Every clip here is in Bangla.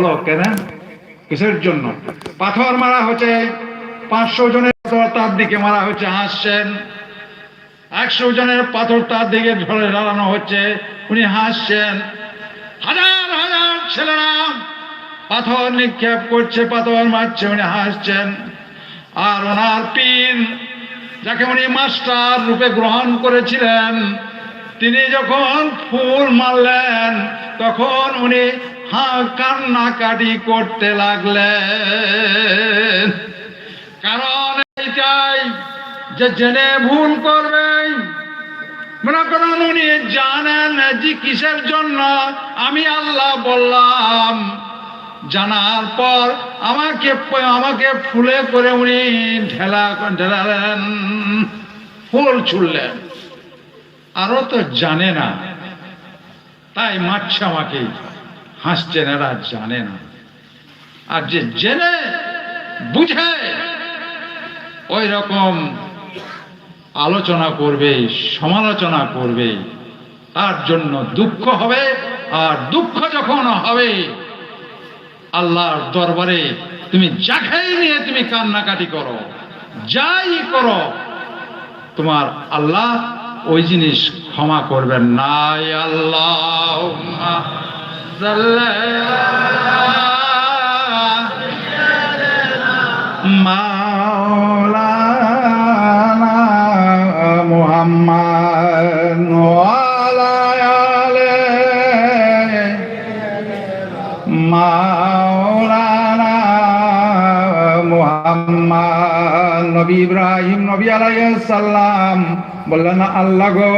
বলো কেন কিসের জন্য? পাথর মারা হচ্ছে পাঁচশো জনের পাথর তার দিকে মারা হচ্ছে হাসছেন। একশো জনের পাথর তার দিকে ধরে ঢালানো হচ্ছে, উনি হাসছেন। হাজার হাজার ছেলেরা পাথর নিক্ষেপ করছে, পাথর মারছে, উনি হাসছেন। আর ওনার পিন যাকে উনি মাস্টার রূপে গ্রহণ করেছিলেন তিনি যখন ফুল মারলেন, তখন উনি হা কান্নাকাটি করতে লাগলেন। কারণ এইটাই যে জেনে ভুল করবেন মনে করেন উনি জানেন যে কিসের জন্য আমি আল্লাহ বললাম। জানার পর আমাকে আমাকে ফুলে করে উনি ঢেলা ঢেলালেন, ফুল ছুড়লেন। আরও তো জানে না। তাই মারছে আমাকে হাসছেন এরা জানে না। আর যে জেনে, বুঝে ওই রকম আলোচনা করবে, সমালোচনা করবে, তার জন্য দুঃখ হবে, আর দুঃখ যখন হবে, আল্লাহর দরবারে তুমি যাকেই নিয়ে তুমি কান্নাকাটি করো, যাই করো, তোমার আল্লাহ ওই জিনিস ক্ষমা করবেন নাই আল্লাহ মাওলানা মুহাম্মদ ওয়ালা আলে মাওলানা মুহাম্মদ। নবী ইব্রাহিম নবী আলাইহিস সালাম বললেন আল্লাহ গো,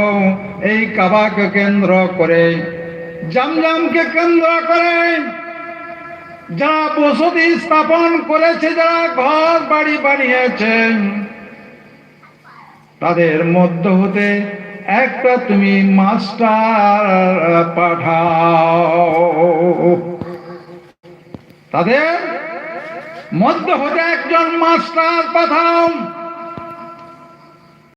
এই কাবাকে কেন্দ্র করে, জামজামকে কেন্দ্র করে যারা বসতি স্থাপন করেছে, যারা ঘর বাড়ি তাদের মধ্য হতে একটা তুমি মাস্টার পাঠাও। তাদের মধ্য হতে একজন মাস্টার পাঠাও